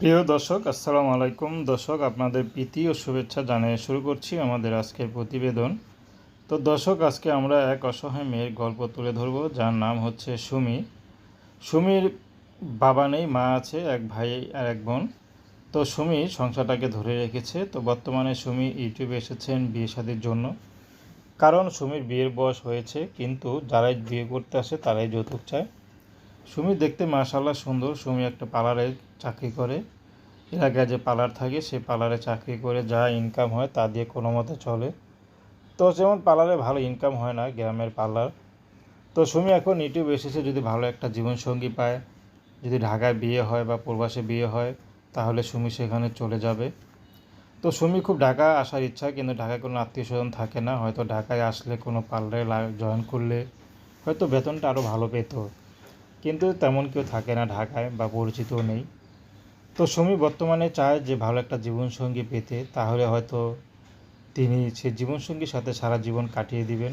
প্রিয় দর্শক, আসসালামু আলাইকুম। দর্শক, আপনাদের প্রীতি ও শুভেচ্ছা জানিয়ে শুরু করছি আমাদের আজকের প্রতিবেদন। তো দর্শক, আজকে আমরা এক অসহায় মেয়ের গল্প তুলে ধরব, যার নাম হচ্ছে সুমি। সুমির বাবা নেই, মা আছে, এক ভাই আর এক বোন। তো সুমি সংসারটাকে ধরে রেখেছে। তো বর্তমানে সুমি ইউটিউবে এসেছেন বিয়ে শাদির জন্য। কারণ সুমির বিয়ের বয়স হয়েছে, কিন্তু যারাই বিয়ে করতে আসে, তারাই যৌতুক চায়। সুমি দেখতে মাশাল্লাহ সুন্দর। সুমি একটা পার্লারে চাকরি করে। এর আগে যে পার্লার থাকে, সেই পার্লারে চাকরি করে যা ইনকাম হয় তা দিয়ে কোনো মতে চলে। তো যেমন পার্লারে ভালো ইনকাম হয় না, গ্রামের পার্লার। তো সুমি এখন ইউটিউব এসেছে যদি ভালো একটা জীবনসঙ্গী পায়। যদি ঢাকায় বিয়ে হয় বা প্রবাসে বিয়ে হয়, তাহলে সুমি সেখানে চলে যাবে। তো সুমি খুব ঢাকা আসার ইচ্ছা, কিন্তু ঢাকায় কোনো আত্মীয় স্বজন থাকে না। হয়তো ঢাকায় আসলে কোনো পার্লারে জয়েন করলে হয়তো বেতনটা আরও ভালো পেত। কিন্তু তেমন কেউ থাকে না ঢাকায় বা পরিচিতও নেই। তো সুমি, বর্তমানে চায় যে ভালো একটা জীবনসঙ্গী পেতে, তাহলে হয়তো তিনি সে জীবনসঙ্গীর সাথে সারা জীবন কাটিয়ে দিবেন।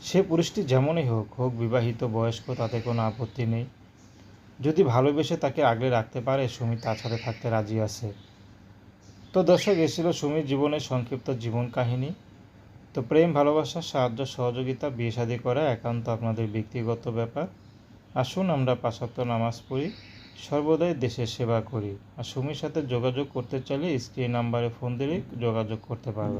সে পুরুষটি যেমনই হোক হোক বিবাহিত, বয়স্ক, তাতে কোনো আপত্তি নেই। যদি ভালোবেসে তাকে আগলে রাখতে পারে, সুমি তার সাথে থাকতে রাজি আছে। তো দর্শক এসেছিল সুমির জীবনের সংক্ষিপ্ত জীবন কাহিনী। তো প্রেম, ভালোবাসা, সাহায্য, সহযোগিতা, বিয়ে শাদী করা একান্ত আপনাদের ব্যক্তিগত ব্যাপার। আসুন আমরা পাঁচক্ত নামাজ পড়ি, সর্বদাই দেশের সেবা করি। আর সুমির সাথে যোগাযোগ করতে চাইলে স্ক্রিন নাম্বারে ফোন দিলে যোগাযোগ করতে পারবেন।